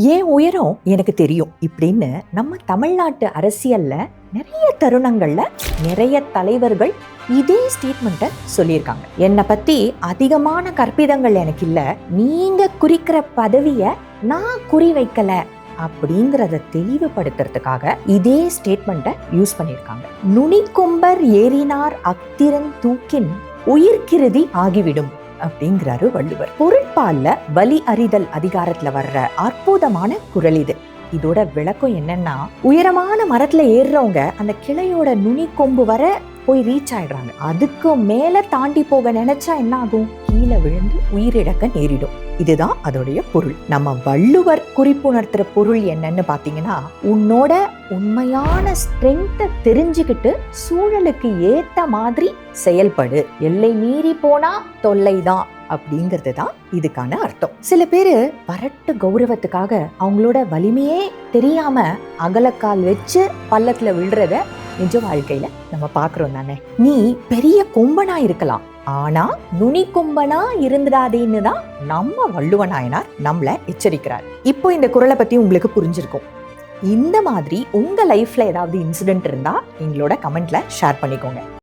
ஏன் உயரம்? எனக்கு தெரியும். இப்படின்னு நம்ம தமிழ்நாட்டு அரசியல்ல நிறைய தருணங்கள்ல நிறைய தலைவர்கள் இதே ஸ்டேட்மெண்ட்டை சொல்லியிருக்காங்க. என்னை பத்தி அதிகமான கற்பிதங்கள் எனக்கு இல்ல. நீங்க குறிக்கிற பதவிய நான் குறி வைக்கல அப்படிங்கிறத தெளிவுபடுத்துறதுக்காக இதே ஸ்டேட்மெண்ட்டை யூஸ் பண்ணியிருக்காங்க. நுனிக்கொம்பர் ஏறினார் அக்திரன் தூக்கின் உயிர்கிருதி ஆகிவிடும். அப்படிங்கிறாரு வள்ளுவர். பொருட்பால்ல பலி அறிதல் அதிகாரத்துல வர்ற அற்புதமான குரல் இது. இதோட விளக்கம் என்னன்னா உயரமான மரத்துல ஏறுறவங்க அந்த கிளையோட நுனி கொம்பு வர போய் ரீச் ஆயிடுறாங்க. அதுக்கு மேல தாண்டி போக நினைச்சா என்ன ஆகும்? கீழே விழுந்து உயிரிழக்க நேரிடும். இதுதான் அதோடைய பொருள். நம்ம வள்ளுவர் குறிப்புணர்த்துற பொருள் என்னன்னு பாத்தீங்கன்னா உன்னோட உண்மையான ஸ்ட்ரென்த்தை தெரிஞ்சுக்கிட்டு சூழலுக்கு ஏத்த மாதிரி செயல்படு. எல்லை மீறி போனா தொல்லைதான் அப்படிங்கிறது தான் இதுக்கான அர்த்தம். சில பேரு வரட்டு கௌரவத்துக்காக அவங்களோட வலிமையே தெரியாம அகலக்கால் வச்சு பள்ளத்துல விழுறத நிஜ வாழ்க்கையில நம்ம பாக்குறோம் தானே. நீ பெரிய கொம்பனா இருக்கலாம். ஆனா நுனி கொம்பனா இருந்துடாதேன்னு தான் நம்ம வள்ளுவ நாயனார் நம்மள எச்சரிக்கிறார். இப்போ இந்த குரலை பத்தி உங்களுக்கு புரிஞ்சிருக்கும். இந்த மாதிரி உங்கள் லைஃப்பில் ஏதாவது இன்சிடென்ட் இருந்தால் எங்களோட கமெண்ட்ல ஷேர் பண்ணிக்கோங்க.